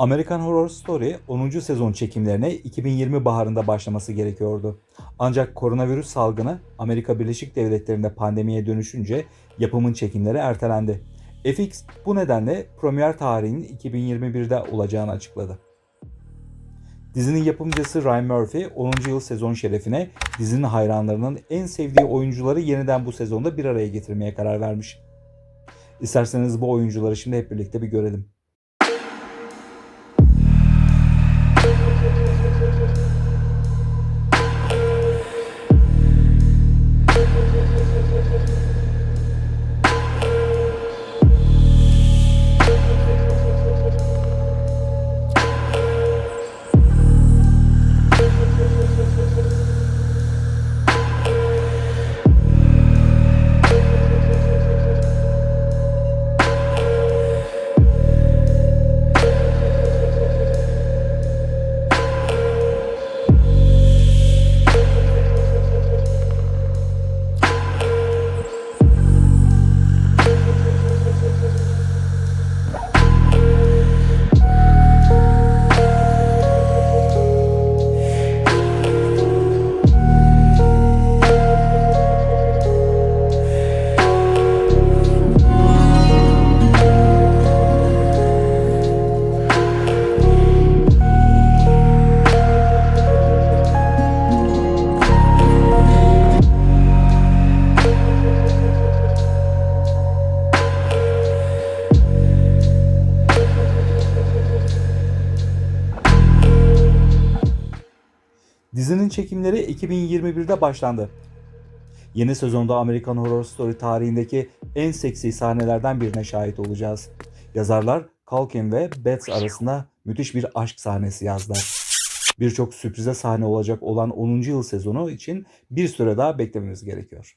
American Horror Story 10. sezon çekimlerine 2020 baharında başlaması gerekiyordu. Ancak koronavirüs salgını Amerika Birleşik Devletleri'nde pandemiye dönüşünce yapımın çekimleri ertelendi. FX bu nedenle premier tarihinin 2021'de olacağını açıkladı. Dizinin yapımcısı Ryan Murphy 10. yıl sezon şerefine dizinin hayranlarının en sevdiği oyuncuları yeniden bu sezonda bir araya getirmeye karar vermiş. İsterseniz bu oyuncuları şimdi hep birlikte bir görelim. Dizinin çekimleri 2021'de başlandı. Yeni sezonda American Horror Story tarihindeki en seksi sahnelerden birine şahit olacağız. Yazarlar Culkin ve Bates arasında müthiş bir aşk sahnesi yazdılar. Birçok sürprize sahne olacak olan 10. yıl sezonu için bir süre daha beklememiz gerekiyor.